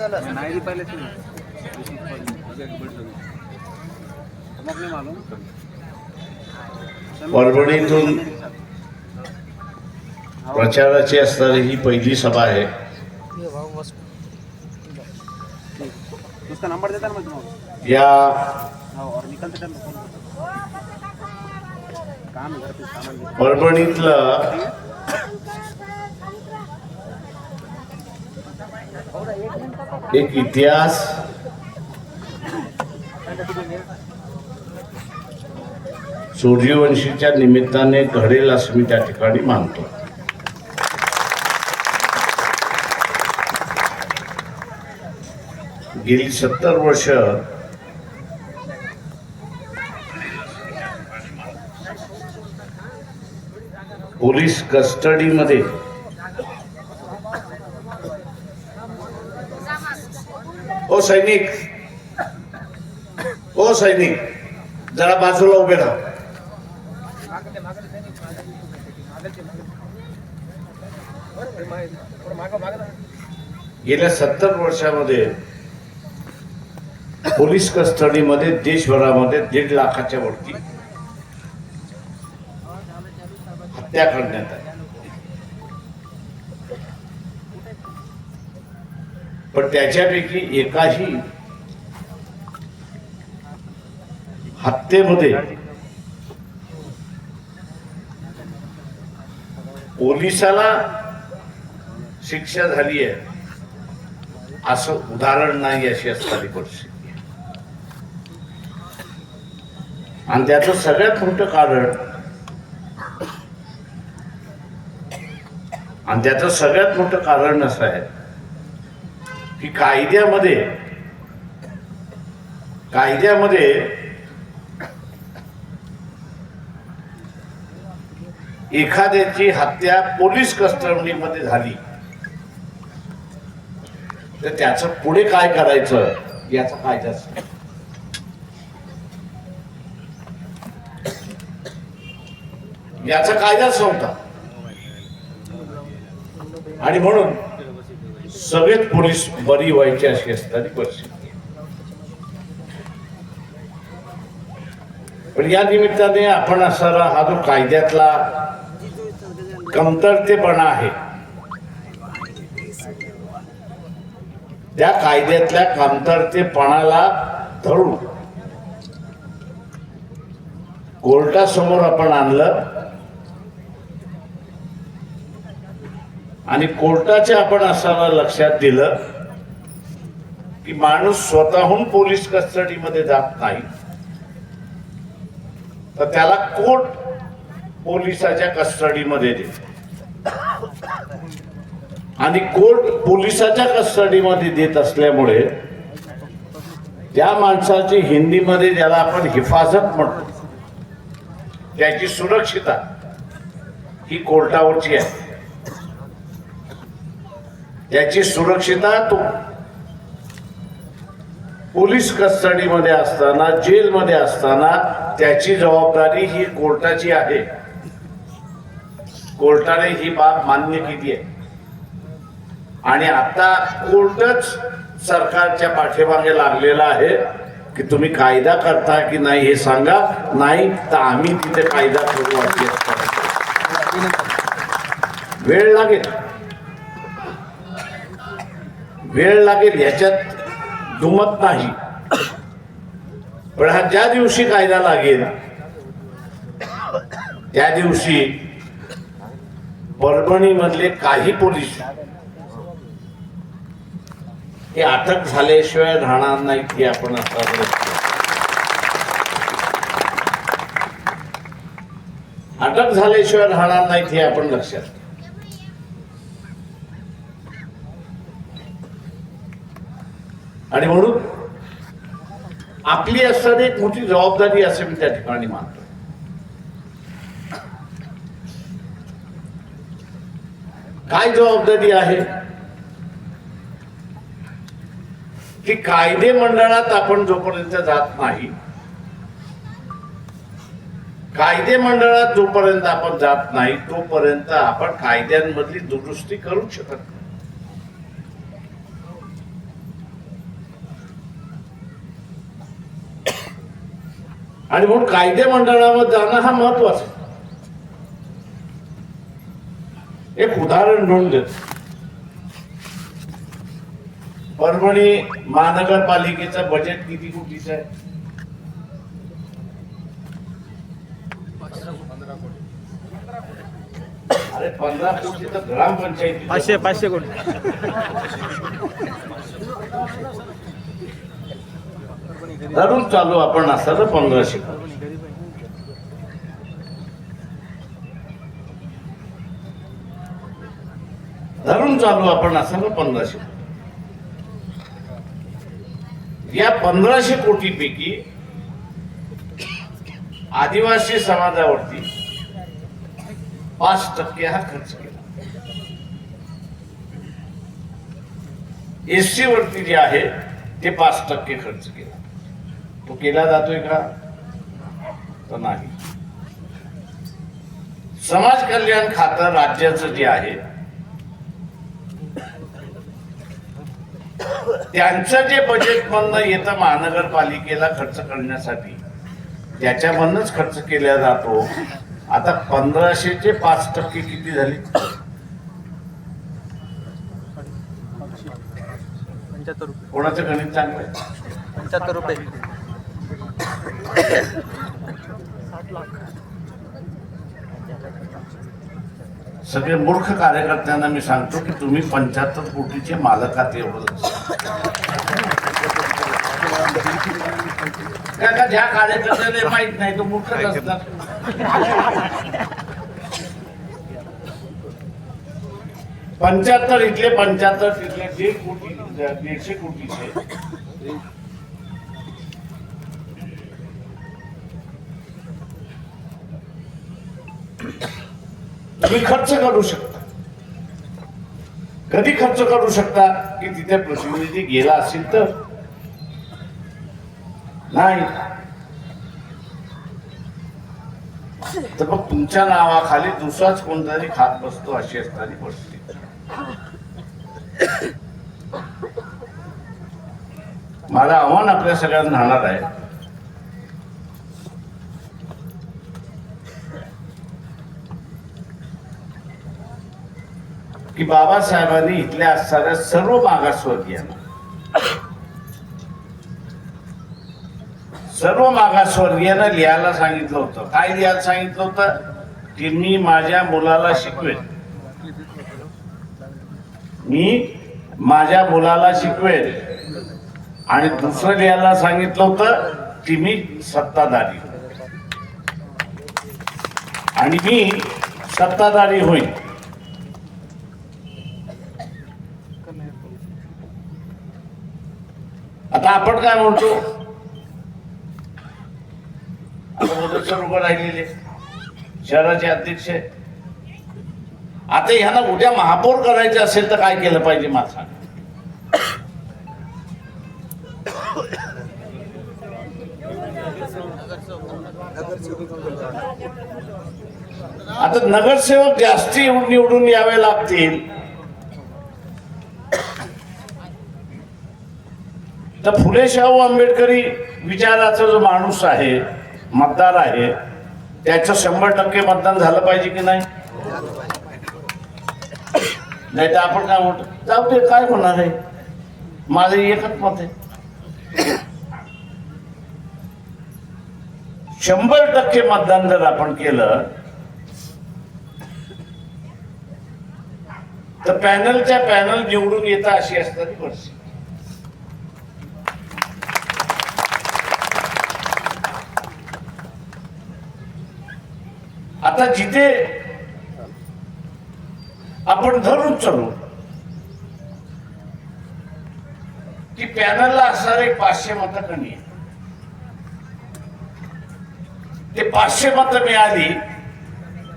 नाही पहले से मग नाही मालूम परभणीतून प्रचाराची असणारी ही पहिली सभा आहे. या हाँ काम है परभणीतलं एक इतिहास. सूर्यवंशीच्या निमित्ताने घडेल असं मी त्या ठिकाणी मानतो. गेली सत्तर वर्ष पोलीस कस्टडीमध्ये सैनिक. ओ सैनिक जरा बाजूला उभे राहा. गेल्या सत्तर वर्षामध्ये पोलीस कस्टडीमध्ये देशभरामध्ये दीड लाखाच्या वरती हत्या करण्यात आली. पण त्याच्यापैकी एकाही हत्येमध्ये पोलिसाला शिक्षा झाली आहे असं उदाहरण नाही अशी असणारी परिस्थिती आणि त्याचं सगळ्यात मोठं कारण आणि त्याचं सगळ्यात मोठं कारण असं आहे की कायद्यामध्ये कायद्यामध्ये एखाद्याची हत्या पोलीस कस्टडीमध्ये झाली तर त्याचं पुढे काय करायचं याचा कायदाच याचा कायदाच नव्हता आणि म्हणून सगळेच पोलीस बरी व्हायची अशी असणारी परिस्थिती पण या निमित्ताने आपण असणारा हा जो कायद्यातला कमतरतेपणा आहे त्या कायद्यातल्या कमतरतेपणाला धरून कोर्टासमोर आपण आणलं. आणि कोर्टाच्या आपण असताना लक्षात दिलं की माणूस स्वतःहून पोलीस कस्टडीमध्ये जात नाही. तर त्याला कोर्ट पोलिसाच्या कस्टडीमध्ये देते आणि कोर्ट पोलिसाच्या कस्टडीमध्ये देत असल्यामुळे त्या माणसाची हिंदीमध्ये ज्याला आपण हिफाजत म्हणतो त्याची सुरक्षिता ही कोर्टावरची आहे. याची सुरक्षिता तो पोलीस कस्टडीमध्ये असताना जेलमध्ये असताना त्याची जबाबदारी ही कोर्टाची आहे. कोर्टाने ही बाब मान्य केली आहे. आणि आता कोर्टच सरकारच्या पाठीमागे लागलेला आहे की तुम्ही कायदा करता की नाही हे सांगा. नाही तर आम्ही तिथे कायदा करू वेळ लागेल. वेळ लागेल याच्यात दुमत नाही. पण हा ज्या दिवशी कायदा लागेल त्या दिवशी परभणी मधले काही पोलीस हे अटक झाल्याशिवाय राहणार नाहीत हे आपण आता अटक झाल्याशिवाय राहणार नाहीत हे आपण लक्षात आणि म्हणून आपली असताना एक मोठी जबाबदारी असे मी त्या ठिकाणी मानतो. काय जबाबदारी आहे? की कायदे मंडळात आपण जोपर्यंत जात नाही कायदे मंडळात जोपर्यंत आपण जात नाही तोपर्यंत आपण कायद्यांमधली दुरुस्ती करू शकत नाही. आणि म्हणून कायदे मंडळामध्ये जाणं हा महत्त्वाचा एक उदाहरण म्हणून देत. परभणी महानगरपालिकेचं बजेट किती कोटीचं आहे? अरे पंधरा कोटी तर ग्रामपंचायती पाचशे पाचशे कोटी. धरून चालू आपण असं पंधराशे धरून चालू आपण असं पंधराशे या पंधराशे कोटी पैकी आदिवासी समाजावरती पाच टक्के हा खर्च केला. एससी वरती जे आहे ते पाच टक्के खर्च केला. तो केला जातोय का? तर नाही. समाज कल्याण खातं राज्याचं जे आहे त्यांचं जे बजेट मधनं येतं महानगरपालिकेला खर्च करण्यासाठी त्याच्यामधनच खर्च केला जातो. आता पंधराशेचे पाच टक्के किती झाले? कोणाचं गणित चांगलं आहे? पंच्याहत्तर रुपये. सगळे मूर्ख कार्यकर्त्यांना मी सांगतो की तुम्ही पंच्याहत्तर कोटीचे मालक आहात एवढं. का ज्या कार्यकर्त्याला माहीत नाही तो मूर्खच असणार पंच्याहत्तर इथले पंच्याहत्तर तिथले दीड कोटी दीडशे कोटीचे. तुम्ही खर्च करू शकता. कधी खर्च करू शकता की तिथे प्रतिनिधी गेला असेल तर? नाही. तर मग तुमच्या नावाखाली दुसराच कोणतरी खात बसतो अशी असणारी परिस्थिती. माझं आव्हान आपल्या सगळ्यांना राहणार आहे. की बाबासाहेबांनी इथल्या असणाऱ्या सर्व मागासवर्गीयांना सर्व मागासवर्गीयांना लिहायला सांगितलं होतं. काय लिहायला सांगितलं होतं? की मी माझ्या मुलाला शिकवेन. मी माझ्या मुलाला शिकवेन. आणि दुसरं लिहायला सांगितलं होतं की मी सत्ताधारी. आणि मी सत्ताधारी होईल आता आपण काय म्हणतो? आता राहिलेले. शहराचे अध्यक्ष आहे. आता ह्यांना उद्या महापौर करायचे असेल तर काय केलं पाहिजे माझा आता नगरसेवक जास्ती निवडून यावे लागतील. तर फुले शाहू आंबेडकरी विचाराचा जो माणूस आहे मतदार आहे त्याचं शंभर टक्के मतदान झालं पाहिजे की नाही? नाही तर आपण काय म्हणतो जाऊ दे काय होणार आहे? माझं एकच मत आहे. शंभर टक्के मतदान जर आपण केलं तर पॅनलच्या पॅनल निवडून येता अशी असणारी वर्षी आता जिथे आपण धरून चालू की पॅनलला असणार एक पाचशे मतं कमी आहे ते पाचशे मतं मिळाली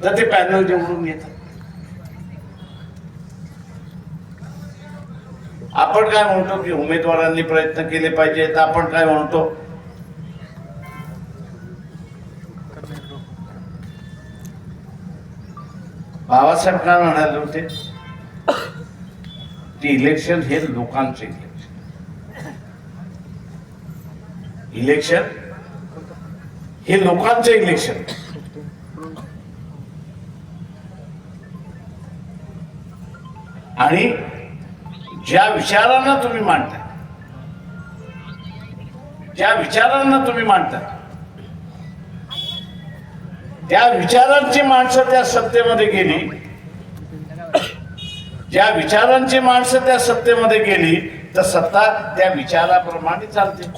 तर ते पॅनल निवडून येतात. आपण काय म्हणतो की उमेदवारांनी प्रयत्न केले पाहिजेत आपण काय म्हणतो? बाबासाहेब काय म्हणाले होते की इलेक्शन हे लोकांचे इलेक्शन इलेक्शन हे लोकांचे इलेक्शन आणि ज्या विचारांना तुम्ही मांडता ज्या विचारांना तुम्ही मांडता त्या विचारांची माणसं त्या सत्तेमध्ये गेली. ज्या विचारांची माणसं त्या सत्तेमध्ये गेली तर सत्ता त्या विचाराप्रमाणे चालते.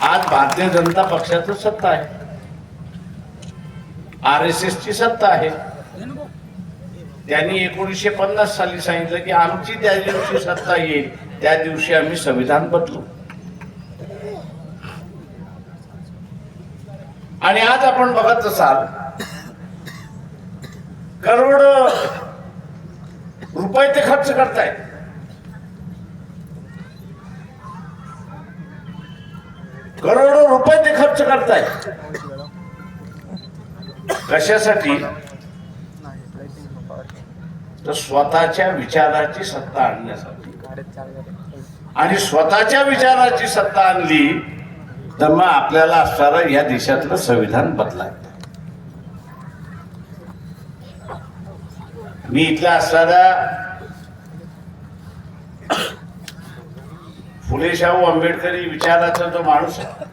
आज भारतीय जनता पक्षाचं सत्ता आहे. आर एस एस ची सत्ता आहे. त्यांनी एकोणीसशे पन्नास साली सांगितलं की आमची त्या दिवशी सत्ता येईल त्या दिवशी आम्ही संविधान बदलू. आणि आज आपण बघत असाल करोड रुपये ते खर्च करतायत. करोडो रुपये ते खर्च करतायत. कशासाठी? तर स्वतःच्या विचाराची सत्ता आणण्यासाठी. आणि स्वतःच्या विचाराची सत्ता आणली तर मग आपल्याला असणारं या देशातलं संविधान बदलायचं मी इथला असणारा फुले शाहू आंबेडकरी विचाराचा जो माणूस आहे.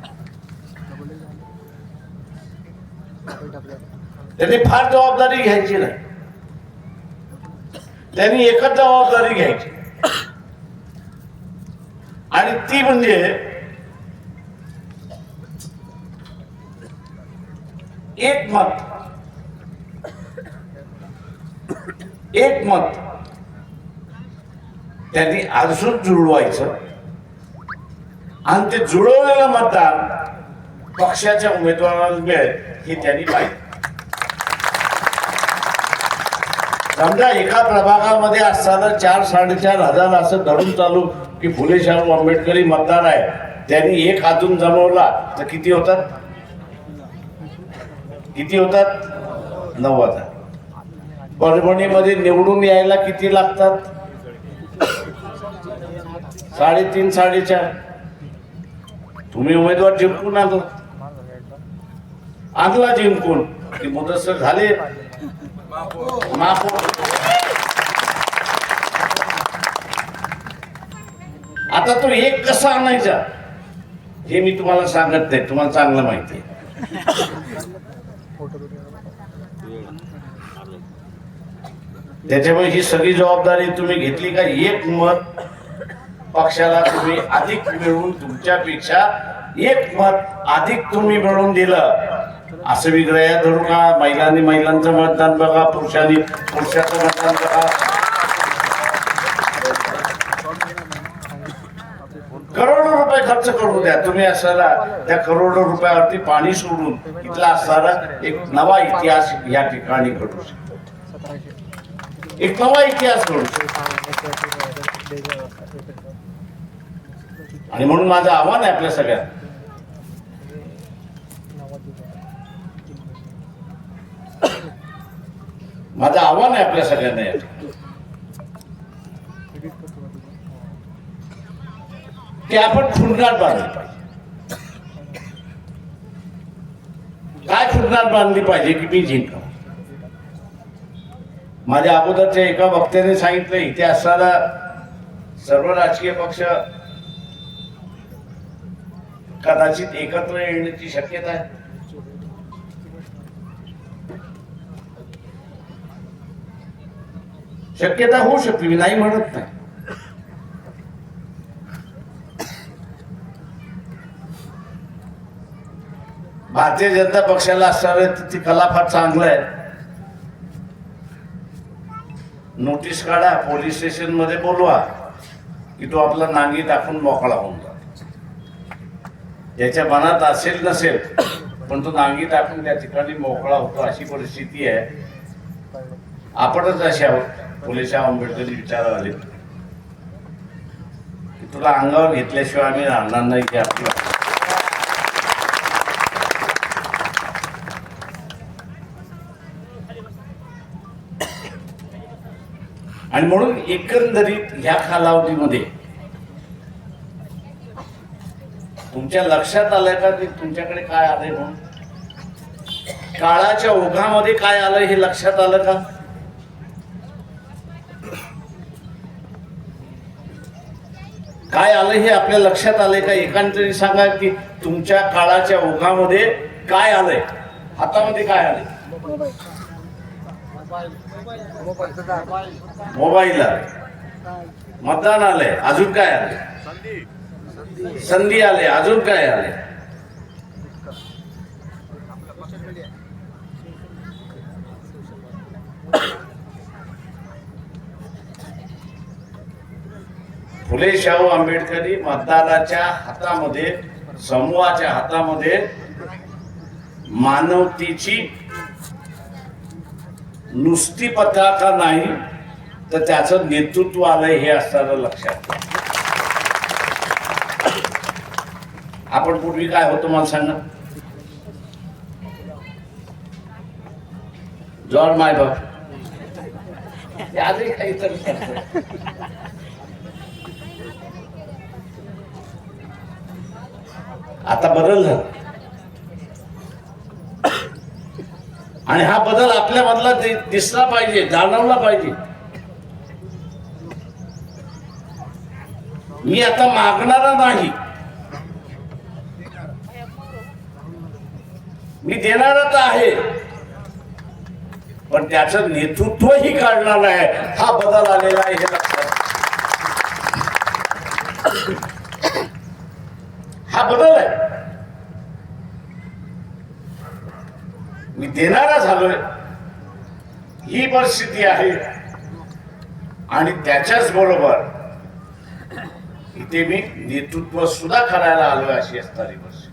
त्यांनी फार जबाबदारी घ्यायची नाही. त्यांनी एकच जबाबदारी घ्यायची. आणि ती म्हणजे एक मत एक मत त्यांनी आजून जुळवायचं. आणि ते जुळवलेलं मतदान पक्षाच्या उमेदवाराला मिळेल हे त्यांनी पाहिजे समजा एका प्रभागामध्ये असताना चार साडेचार हजार असं धरून चालू की फुले शाहू आंबेडकरी मतदार आहे. त्यांनी एक हातून जमवला तर किती होतात? किती होतात? नऊ हजार. परभणीमध्ये निवडून यायला किती लागतात? साडेतीन साडेचार. तुम्ही उमेदवार जिंकून आलो आणला जिंकून. की मुदत झाले. हो. आता तो एक कसा आणायचा? हे मी तुम्हाला सांगत नाही. तुम्हाला चांगलं माहिती आहे. त्याच्यामुळे ही सगळी जबाबदारी तुम्ही घेतली का? एक मत पक्षाला तुम्ही अधिक मिळवून तुमच्यापेक्षा एक मत अधिक तुम्ही मिळवून दिलं. असं विग्रह धरू का? महिलांनी महिलांचं मतदान बघा पुरुषांनी पुरुषाचं मतदान बघा. करोडो रुपये खर्च करू द्या. तुम्ही असणारा त्या करोडो रुपयावरती पाणी सोडून इथला असणारा एक नवा इतिहास या ठिकाणी घडू शकतो. एक नवा इतिहास घडू आणि म्हणून माझं आव्हान आहे आपल्या सगळ्यांना. माझं आव्हान आहे आपल्या सगळ्यांना या की आपण फुलगाड बांधली पाहिजे. काय फुलगाड बांधली पाहिजे की मी जिंका माझ्या अगोदरच्या एका वक्त्याने सांगितलं इथे असणारा सर्व राजकीय पक्ष कदाचित एकत्र येण्याची शक्यता आहे. शक्यता होऊ शकते मी नाही म्हणत नाही. भारतीय जनता पक्षाला असणार ती कला फार चांगलं आहे नोटीस काढा पोलीस स्टेशनमध्ये बोलवा की तो आपला नांगी टाकून मोकळा होऊन जातो. ज्याच्या मनात असेल नसेल पण तो नांगी टाकून त्या ठिकाणी मोकळा होतो अशी परिस्थिती आहे. आपणच असे आहोत. फुलेशा आंबेडकरी विचार आले तुला अंगावर घेतल्याशिवाय आम्ही राहणार नाही की आपला. आणि म्हणून एकंदरीत ह्या कालावधीमध्ये तुमच्या लक्षात आलंय का की तुमच्याकडे काय आलंय म्हणून? काळाच्या ओघामध्ये काय आलंय हे लक्षात आलं का? काय आलं हे आपल्या लक्षात आलंय का? एकांतरी सांगा की तुमच्या काळाच्या ओघामध्ये काय आलंय? हातामध्ये काय आलंय? मोबाईल आले मतदान आलंय. अजून काय आले संधी आले अजून काय आले फुले शाहू आंबेडकरी मतदानाच्या हातामध्ये समूहाच्या हातामध्ये मानवतेची नुसती पताका नाही तर त्याचं नेतृत्व आलंय हे असताना लक्षात आपण पूर्वी काय होतो मला सांगा? जॉन माय बाप हे आजही काहीतरी आता बदल झाला. आणि हा बदल आपल्या मधला दिसला पाहिजे जाणवला पाहिजे. मी आता मागणारा नाही. मी देणारा तर आहे. पण त्याचं नेतृत्वही काढणार आहे. हा बदल आलेला आहे हे लक्षात हा बदल आहे. मी देणारा झालोय. ही परिस्थिती आहे. आणि त्याच्याच बरोबर इथे मी नेतृत्व सुद्धा करायला आलोय अशी असणारी परिस्थिती.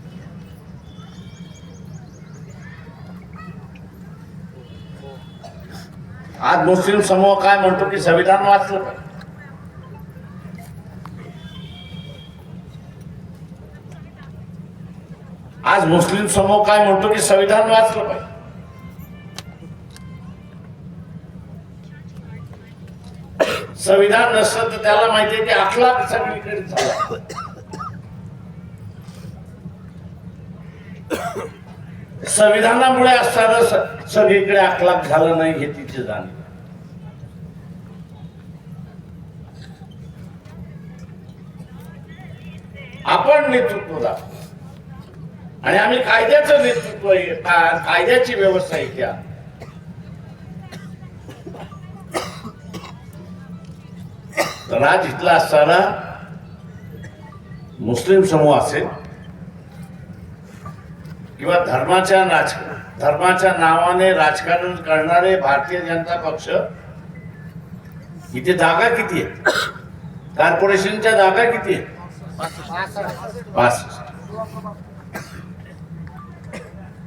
आज मुस्लिम समूह काय म्हणतो की संविधान वाचलं पाहिजे आज मुस्लिम समूह काय म्हणतो की संविधान वाचलं पाहिजे? संविधान नसतं तर त्याला माहिती आहे की अखलाक सगळीकडे झाला. संविधानामुळे असताना सगळीकडे अखलाक झालं नाही हे तिथे जाणीव आपण नेतृत्व दाखवू. आणि आम्ही कायद्याचं नेतृत्व कायद्याची व्यवस्था आहे त्या राज इथला असताना मुस्लिम समूह असेल किंवा धर्माच्या राज धर्माच्या नावाने राजकारण करणारे भारतीय जनता पक्ष इथे जागा किती आहेत कॉर्पोरेशनच्या जागा किती आहेत पाच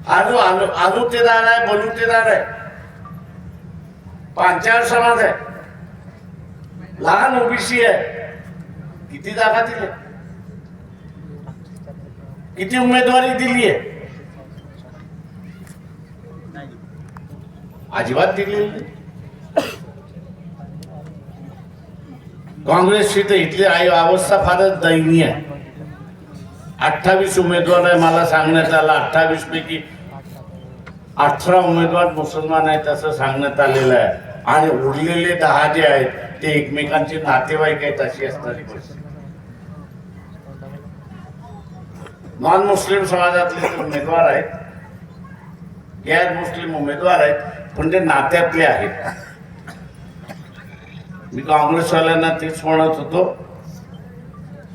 आजू जो आलू आहे बलुतेदार आहे. पांचाळ समाज आहे. लहान ओबीसी आहे. किती जागा दिल्या? किती उमेदवारी दिली आहे? अजिबात दिलेली नाही. काँग्रेसची तर इथली आई अवस्था फारच दयनीय आहे. अठ्ठावीस उमेदवार आहे मला सांगण्यात आलं. अठ्ठावीस पैकी अठरा उमेदवार मुसलमान आहेत असं सांगण्यात आलेलं आहे. आणि उरलेले दहा जे आहेत ते एकमेकांचे नातेवाईक आहेत अशी असणारी नॉन मुस्लिम समाजातले उमेदवार आहेत. गैर मुस्लिम उमेदवार आहेत पण ते नात्यातले आहेत. मी काँग्रेसवाल्यांना तेच म्हणत होतो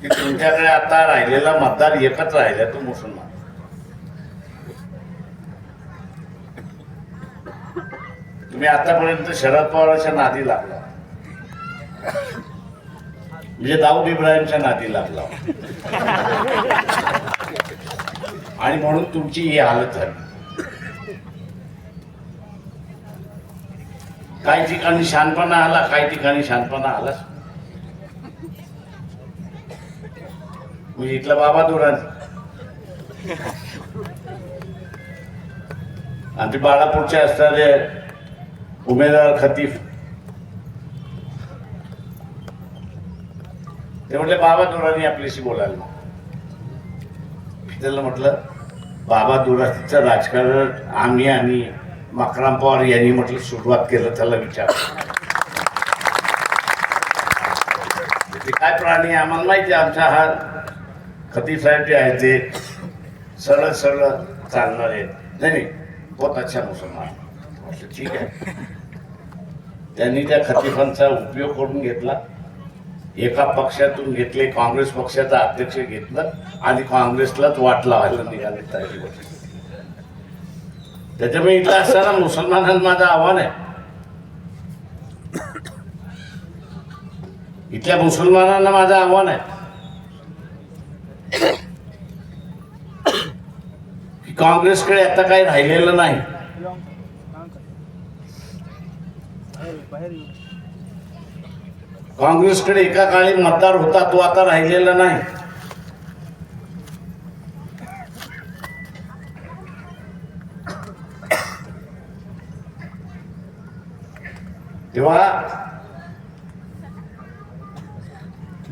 की तुमच्याकडे आता राहिलेला मतदार एकच राहिला तो मुसलमान. तुम्ही आतापर्यंत शरद पवारांच्या नादी लागला. म्हणजे दाऊद इब्राहिमच्या नादी लागला आणि म्हणून तुमची ही हालत झाली. काही ठिकाणी शानपणा आला काही ठिकाणी शानपणा आला. मी इथला बाबा दुरान. आणि ते बाळापूरचे असणारे उमेदवार खतीफ. ते म्हटले बाबा दुरानी आपल्याशी बोलायला त्याला म्हटलं बाबा दुराचं राजकारण आम्ही आणि मकराम पवार यांनी म्हटलं सुरुवात केलं त्याला विचार. ते काय प्राणी आम्हाला माहिती आहे आमचा हा खतीब साहेब जे आहे ते सरळ सरळ चालणार आहेत. नाही नाही बहुत अच्छा मुसलमान. म्हटलं ठीक आहे. त्यांनी त्या खतिफांचा उपयोग करून घेतला. एका पक्षातून घेतले काँग्रेस पक्षाचा अध्यक्ष घेतलं आणि काँग्रेसलाच वाट लावायला निघाले तयारी त्याच्यामुळे इथं असताना मुसलमानांना माझं आव्हान आहे. इथल्या मुसलमानांना माझं आव्हान आहे. की काँग्रेसकडे आता काही राहिलेलं नाही. काँग्रेसकडे एका काळी मतदार होता तो आता राहिलेला नाही. तेव्हा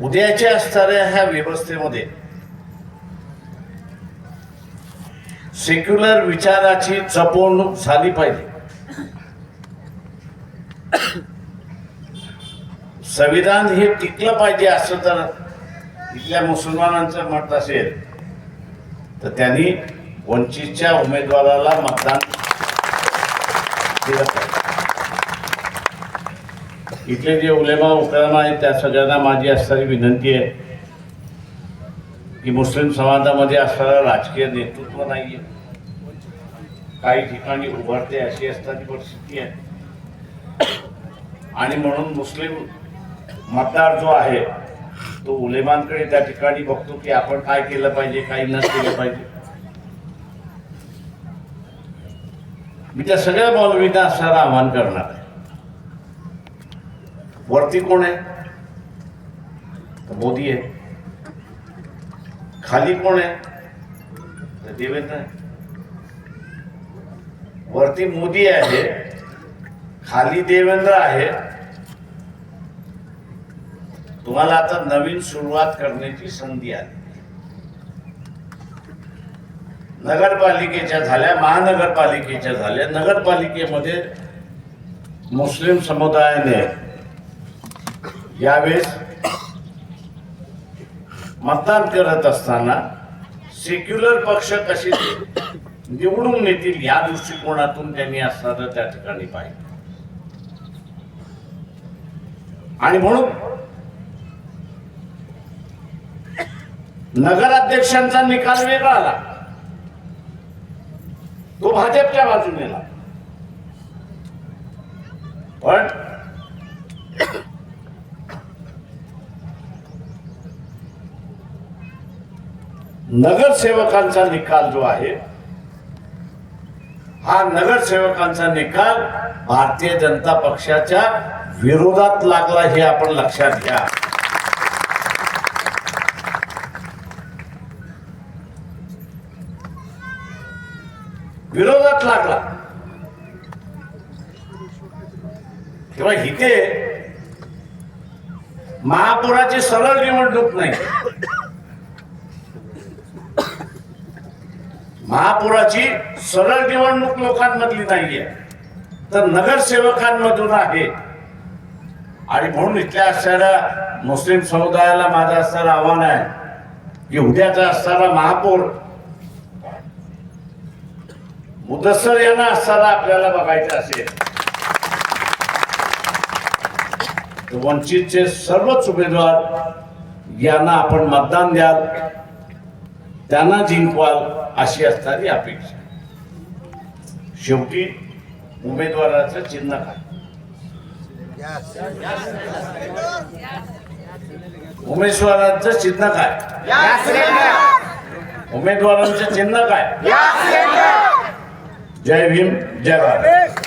उद्याच्या असणाऱ्या ह्या व्यवस्थेमध्ये सेक्युलर विचाराची जपवणूक झाली पाहिजे. संविधान हे टिकलं पाहिजे असं जर इथल्या मुसलमानांचं मत असेल तर त्यांनी वंचितच्या उमेदवाराला मतदान दिलं पाहिजे. इथले जे उलेमा उकरामा आहेत त्या सगळ्यांना माझी असणारी विनंती आहे की मुस्लिम समाजामध्ये असणारं राजकीय नेतृत्व नाही आहे काही ठिकाणी उभारते अशी असणारी परिस्थिती आहे. आणि म्हणून मुस्लिम मतदार जो आहे तो उलेमांकडे त्या ठिकाणी बघतो की आपण काय केलं पाहिजे काय न केलं पाहिजे. मी त्या सगळ्या मौलवींना असणारं आव्हान करणार आहे. वरती कोण आहे? मोदी आहे. खाली कोण आहे? देवेंद्र आहे. वरती मोदी आहे खाली देवेंद्र आहे तुम्हाला आता नवीन सुरुवात करण्याची संधी आली. नगरपालिकेच्या झाल्या महानगरपालिकेच्या झाल्या. नगरपालिकेमध्ये मुस्लिम समुदायाने यावेळेस मतदान करत असताना सेक्युलर पक्ष कसे निवडून येतील या दृष्टिकोनातून त्यांनी असणारं त्या ठिकाणी पाहिजे आणि म्हणून नगराध्यक्षांचा निकाल वेगळा आला. तो भाजपच्या बाजूने पण नगरसेवकांचा निकाल जो आहे हा नगरसेवकांचा निकाल भारतीय जनता पक्षाच्या विरोधात लागला हे आपण लक्षात घ्या. मात्र इथे महापुराची सरळ निवडणूक नाही. महापुराची सरळ निवडणूक लोकांमधली नाहीये. तर नगरसेवकांमधून आहे. आणि म्हणून इथल्या असणाऱ्या मुस्लिम समुदायाला माझं असणारं आव्हान आहे की उद्याचा असणारा महापौर मुदस्सर यांना असताना आपल्याला बघायचं असेल तर वंचितचे सर्वच उमेदवार यांना आपण मतदान द्याल. त्यांना जिंकवाल अशी असणारी अपेक्षा. शेवटी उमेदवाराचं चिन्ह काय? उमेदवाराचं चिन्ह काय? उमेदवारांचं चिन्ह काय? जय भीम जय भारत.